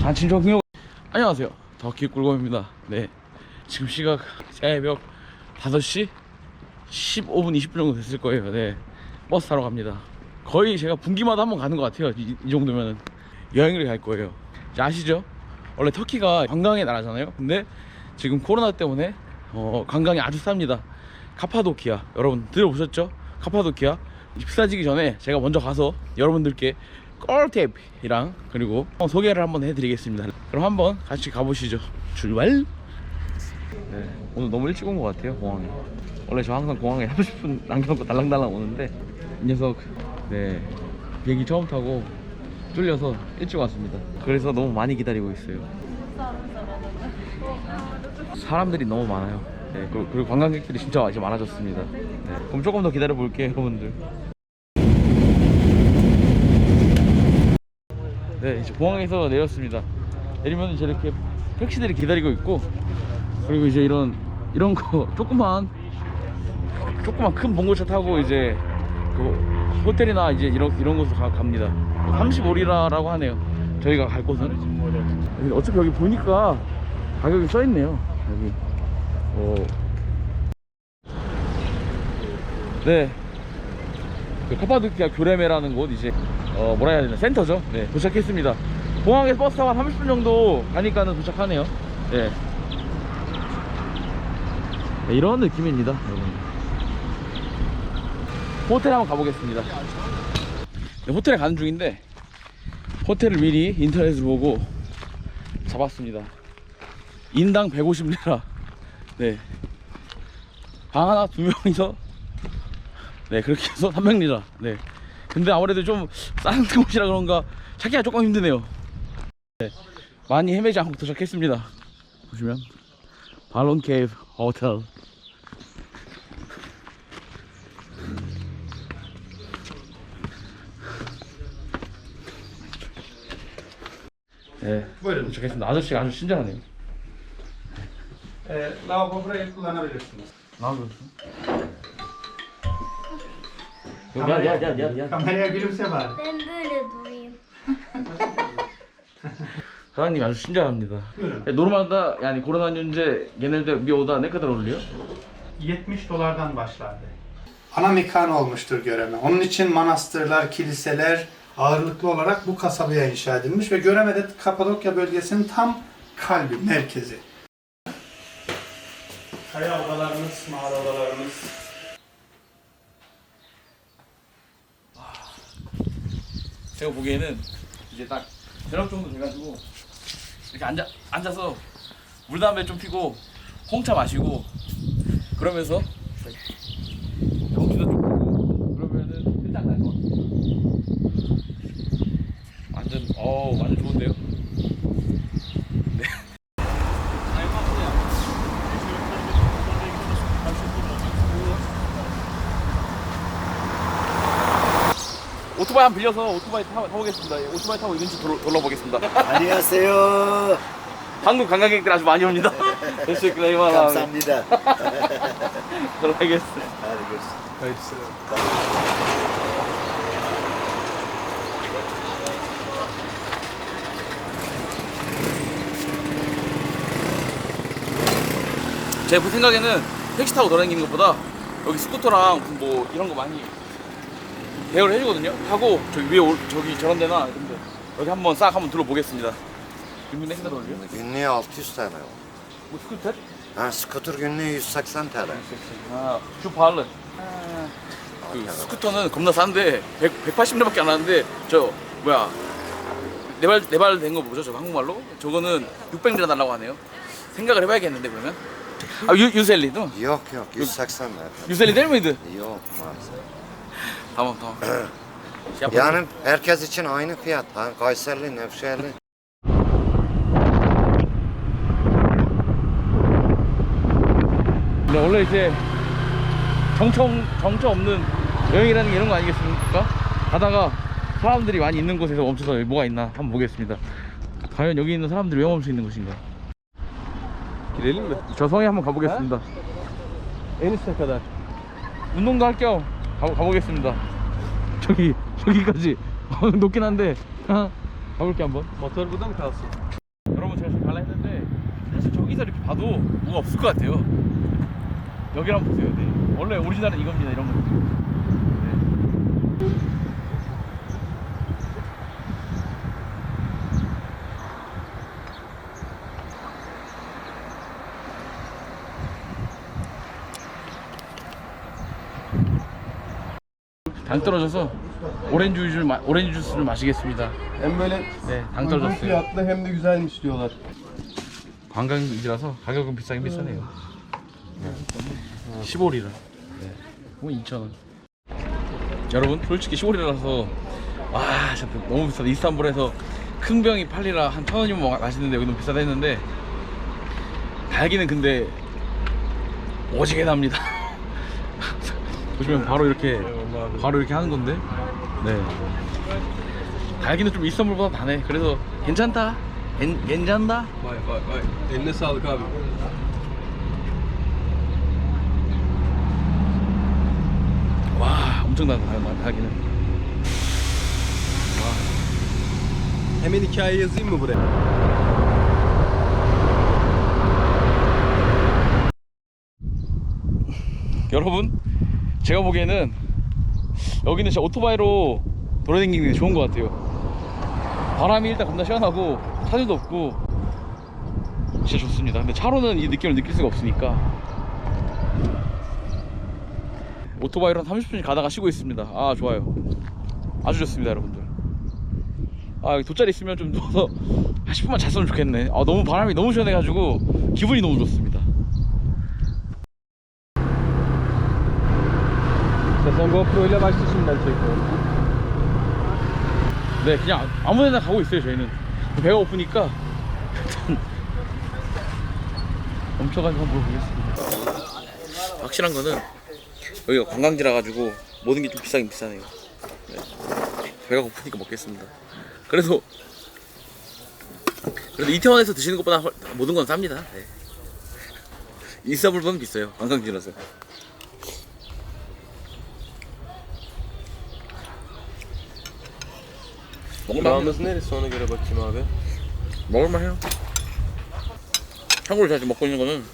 잔친정요? 안녕하세요. 더키 꿀검입니다. 네. 지금 시각 새벽 5시 15분 20분 정도 됐을 거예요. 네. 버스 타러 갑니다. 거의 제가 분기마다 한 번 가는 것 같아요. 이, 이 정도면 여행을 갈 거예요. 이제 아시죠? 원래 터키가 관광의 나라잖아요. 근데 지금 코로나 때문에 어, 관광이 아주 쌉니다. 카파도키아. 여러분 들어보셨죠? 카파도키아. 비싸지기 전에 제가 먼저 가서 여러분들께 꿀팁이랑 그리고 소개를 한번 해드리겠습니다. 그럼 한번 같이 가보시죠. 출발! 네, 오늘 너무 일찍 온 것 같아요 공항에. 원래 저 항상 공항에 30분 남겨놓고 달랑달랑 오는데 이 녀석 네 비행기 처음 타고 뚫려서 일찍 왔습니다. 그래서 너무 많이 기다리고 있어요. 사람들이 너무 많아요. 네, 그리고, 관광객들이 진짜 이제 많아졌습니다. 네, 그럼 조금 더 기다려 볼게요 여러분들 네 이제 공항에서 내렸습니다. 내리면 이제 이렇게 택시들이 기다리고 있고 그리고 이제 이런 이런 거 조그만 조그만 큰 봉고차 타고 이제 그 호텔이나 이제 이런 이런 곳으로 가, 갑니다. 35리라라고 하네요. 저희가 갈 곳은. 어차피 여기 보니까 가격이 써 있네요 여기. 어. 네. 그 카파도키아 교레메라는 곳 이제 어 뭐라 해야 되나 센터죠. 네 도착했습니다. 공항에서 버스 타고 한 30분 정도 가니까는 도착하네요. 네. 네, 이런 느낌입니다, 여러분. 호텔 한번 가보겠습니다. 네, 호텔에 가는 중인데 호텔을 미리 인터넷을 보고 잡았습니다. 인당 150리라. 네. 방 하나 두 명이서 네 그렇게 해서 300리라. 네. 근데 아무래도 좀 싼 곳이라 그런가 찾기가 조금 힘드네요. 네. 많이 헤매지 않고 도착했습니다. 보시면 발론 케이브 호텔. 네, 도착했습니다. 아저씨가 아주 친절하네요. E, lavabo burayı kullanabilirsiniz. Ne yapıyorsun? Gel gel gel gel. Kameraya gülümse bari. Ben böyle durayım. Hangi yani düşünce hangi normalde yani koronadan önce genelde bir oda ne kadar oluyor? 70 dolardan başlardı. Ana mekan olmuştur göreme. Onun için manastırlar, kiliseler ağırlıklı olarak bu kasabaya inşa edilmiş ve göreme de Kapadokya bölgesinin tam kalbi, merkezi. Kaya odalarımız, mağara odalarımız, 제가 보기에는 이제 딱 저녁 정도 돼가지고 이렇게 앉아 앉아서 물 담배 좀 피고 홍차 마시고 그러면서 경기도 좀 보고 그러면은 끝장 날것 같아요. 완전 어 완전 좋은데요? 오토바이 한번 빌려서 오토바이 타, 타보겠습니다. 예, 오토바이 타고 돌, 돌아보겠습니다. 안녕하세요. 한국 관광객들 아주 많이 옵니다. 열심히 클레이만 감사합니다. 들어가겠어요. Hadi görüşürüz. 제 생각에는 택시 타고 돌아다니는 것보다 여기 스쿠터랑 뭐 이런 거 많이 대여를 해주거든요. 하고 저기 위에 올, 저기 저런 데나 이런 데 여기 한번 싹 한번 둘러보겠습니다. günlüğüne kadar oluyor? Günlüğü 600 TL. Bu scooter? Ha, skuter günlüğü 180 TL. 아, 슈 발른. 그 스쿠터는 겁나 싼데 100, 180레밖에 안 하는데 저 뭐야 네발 네발 된 거 뭐죠? 저 한국말로? 저거는 600리라 달라고 하네요. 생각을 해봐야겠는데 그러면? 아 유, 유셀리도? Yok yok 180 TL. 유셀리 miydi? Yok maalesef. Tamam tamam. Şey yapalım. Yani herkes için aynı fiyat. Ha, Kayserili, Nevşehirli. 근데 원래 이제 정청 정처 없는 여행이라는 게 이런 거 아니겠습니까? 가다가 사람들이 많이 있는 곳에서 멈춰서 여기 뭐가 있나 한번 보겠습니다. 과연 여기 있는 사람들이 왜 멈춰 있는 곳인가? Girelim mi? 저 성에 한번 가보겠습니다. En üste kadar. 운동도 할 겸 가보겠습니다. 저기 저기까지 높긴 한데 가볼게 한번. Burada mı kalsın? 여러분 제가 지금 갈라 했는데 사실 저기서 이렇게 봐도 뭐가 없을 것 같아요. 여기를 한번 보세요. 네. 원래 오리지널은 이겁니다. 이런 거. 당 떨어져서 오렌지 주스를 마, 오렌지 주스를 마시겠습니다. Hem böyle 네, 당 uygun 떨어졌어요. fiyatlı hem de güzelmiş diyorlar. 관광지라서 가격은 비싸긴 비싸네요. 15리라. 네. 그럼 2,000원. 여러분, 솔직히 15리라서 와, 진짜 너무 비싸다. 이스탄불에서 큰 병이 8리라 한 1,000원이면 맛있는데 여기 너무 비싸다 했는데 달기는 근데 오지게 납니다. 보시면 바로 이렇게 바로 이렇게 하는 건데. 네. 달기는 좀 이스탄불보다 다네. 그래서 괜찮다. 괜, 괜찮다. Vay vay vay. Eline sağlık abi. 와 엄청나다 달- 달기는 Hemen hikaye yazayım mı buraya? 여러분 제가 보기에는 여기는 진짜 오토바이로 돌아다니는 게 좋은 것 같아요. 바람이 일단 겁나 시원하고 차들도 없고 진짜 좋습니다. 근데 차로는 이 느낌을 느낄 수가 없으니까. 오토바이로 한 30분씩 가다가 쉬고 있습니다. 아 좋아요. 아주 좋습니다 여러분들. 아 여기 돗자리 있으면 좀 누워서 한 10분만 잤으면 좋겠네. 아 너무 바람이 너무 시원해가지고 기분이 너무 좋습니다 İstersen GoPro ile başla şimdiden. 네, 그냥 아무 데나 가고 있어요, 저희는. 배가 고프니까 멈춰가지고 한번 물어보겠습니다. 확실한 거는 여기가 관광지라 가지고 모든 게 좀 비싸긴 비싸네요. 네. 배가 고프니까 먹겠습니다. 그래도 그래도 이태원에서 드시는 것보다 훨- 모든 건 쌉니다. 네. 이스탄불보다는 비싸요. 관광지라서. 먹을만 Durağımız neresi ona göre bakayım abi. 먹을만 해요. 참고로 제가 지금 먹고 있는 거는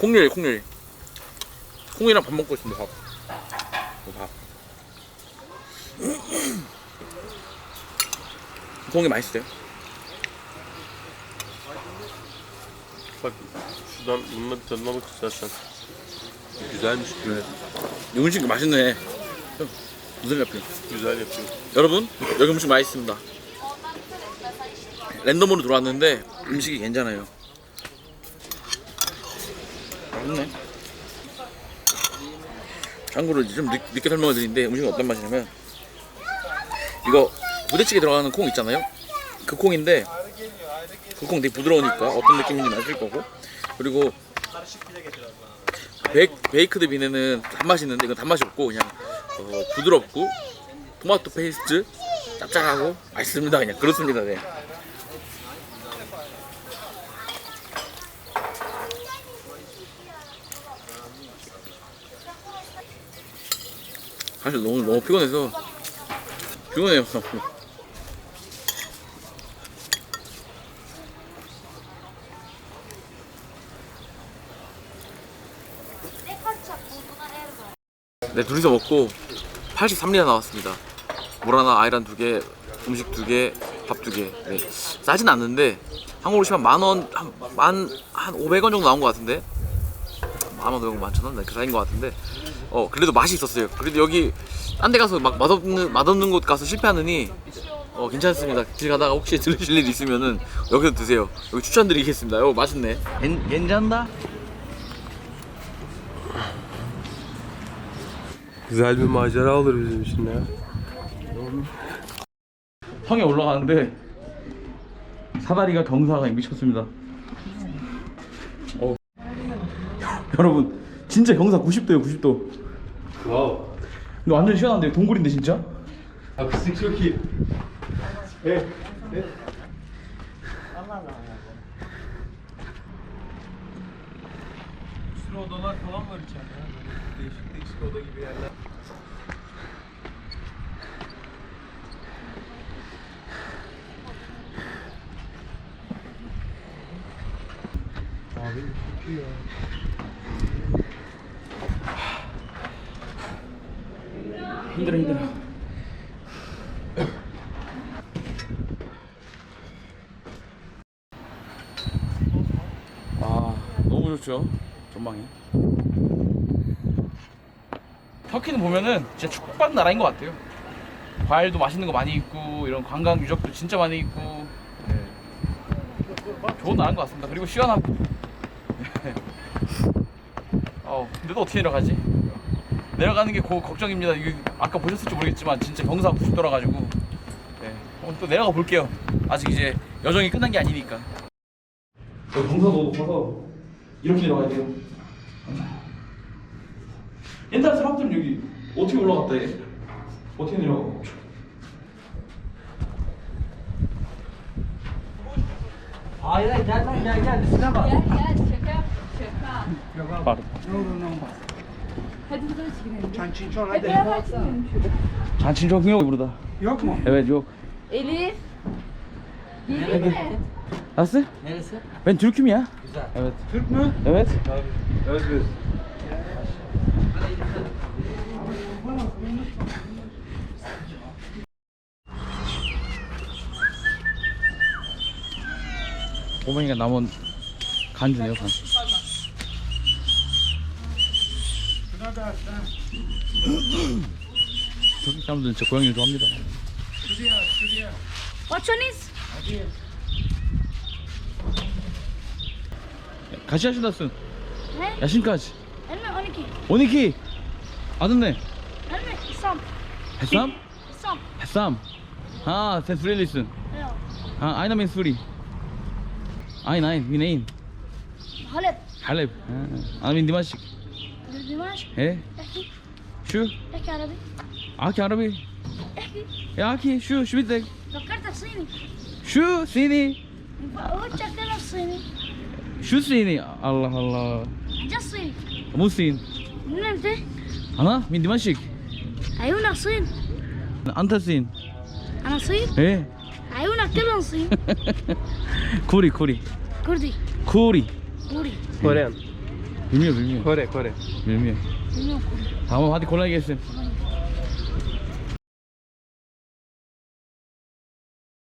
콩요리, 콩요리. 콩이랑 밥 먹고 있습니다. 밥. 이거 밥. 콩이 맛있어요. Bak şuradan bununla bir tadına bak istersen. Güzelmiş. 네. 이 음식 맛있네. 형, 무슨 yapıyor? Güzel yapıyor. 여러분 여기 음식 맛있습니다. 랜덤으로 들어왔는데 음식이 괜찮아요. 맛있네. 참고로 좀 늦, 늦게 설명을 드리는데 음식이 어떤 맛이냐면 이거 부대찌개 들어가는 콩 있잖아요. 그 콩인데 그 콩 되게 부드러우니까 어떤 느낌인지 아실 거고 그리고 베, 베이크드 비네는 단맛이 있는데 이건 단맛이 없고 그냥 어, 부드럽고 토마토 페이스트 짭짤하고 맛있습니다. 그냥 그렇습니다 네. 사실 오늘 너무 피곤해서 피곤해요. 네 둘이서 먹고 83리라 나왔습니다. 물 하나 아이란 두 개 음식 두 개 밥 두 개. 네. 싸진 않는데 한국으로 치면 만 원 한 만 한 500원 정도 나온 것 같은데? 만원 500원 만천원? 이렇게 사인 것 같은데. 어 그래도 맛이 있었어요. 그래도 여기 딴 데 가서 막 맛없는 맛없는 곳 가서 실패하느니 어 괜찮습니다. 길 가다가 혹시 들으실 일 있으면은 여기서 드세요. 여기 추천드리겠습니다. 어 맛있네. 괜, 괜찮다? Güzel bir macera olur bizim için ya. 성에 올라가는데 사다리가 경사가 미쳤습니다. 어. 여러분 진짜 경사 90도예요 90도. Wow. 근데 완전 시원한데 동굴인데 진짜? Akustik çok iyi. Evet. Sürü odalar falan var içeride. ya, Böyle değişik değişik oda gibi yerler. 힘들어 힘들어. 아 너무 좋죠 전망이. 터키는 보면은 진짜 축복 나라인 것 같아요. 과일도 맛있는 거 많이 있고 이런 관광 유적도 진짜 많이 있고. 네. 좋은 나라인 것 같습니다. 그리고 시원하고 어 근데 또 어떻게 내려가지 내려가는 게 고, 걱정입니다 이게 아까 보셨을지 모르겠지만 진짜 경사 90도라 가지고 네. 한번 또 내려가 볼게요 아직 이제 여정이 끝난 게 아니니까 경사도 높아서 이렇게 내려가야 돼요 옛날 사람들은 여기 어떻게 올라갔다 해 어떻게 내려가 Hayır gel lan gel gel üstüne bak. Gel gel şaka şaka. Pardon. Hadi burada çıkın. Çançinçon Hep beraber çıkın şurada. 잔친적 yok burada Yok mu? evet yok Elif. Gelin mi? nasıl Neresi? ben Türk'üm ya Güzel. evet Türk mü? evet Özgür. 오메니가 남은 간주네요 간 터키 사람들은 진짜 고양이를 좋아합니다 What's your name? 같이 하신다슨 Ne? 야신까지 Elme 12. 오니키 아드네 Elme İslam. 해삼? İslam. 해삼 아 센스릴리슨 Yok. 아 아이나 민 수리 아인 아인 미네인 Halep. 할렙 아, 아나 민 디마식 دمشق ايه احكي شو احكي عربي احكي عربي احكي يا احكي شو شو بدك فكرتك صيني شو صيني قلت كلام صيني شو صيني الله الله جا الصين مو صين من انت انا من دمشق عيونك صين انت صين انا صين ايه عيونك كلهم صين كوري كوري كردي كوري كوري كوريان Bilmiyor bilmiyor. Kore Kore. Bilmiyor. Bilmiyorum. Tamam hadi kolay gelsin. Kolay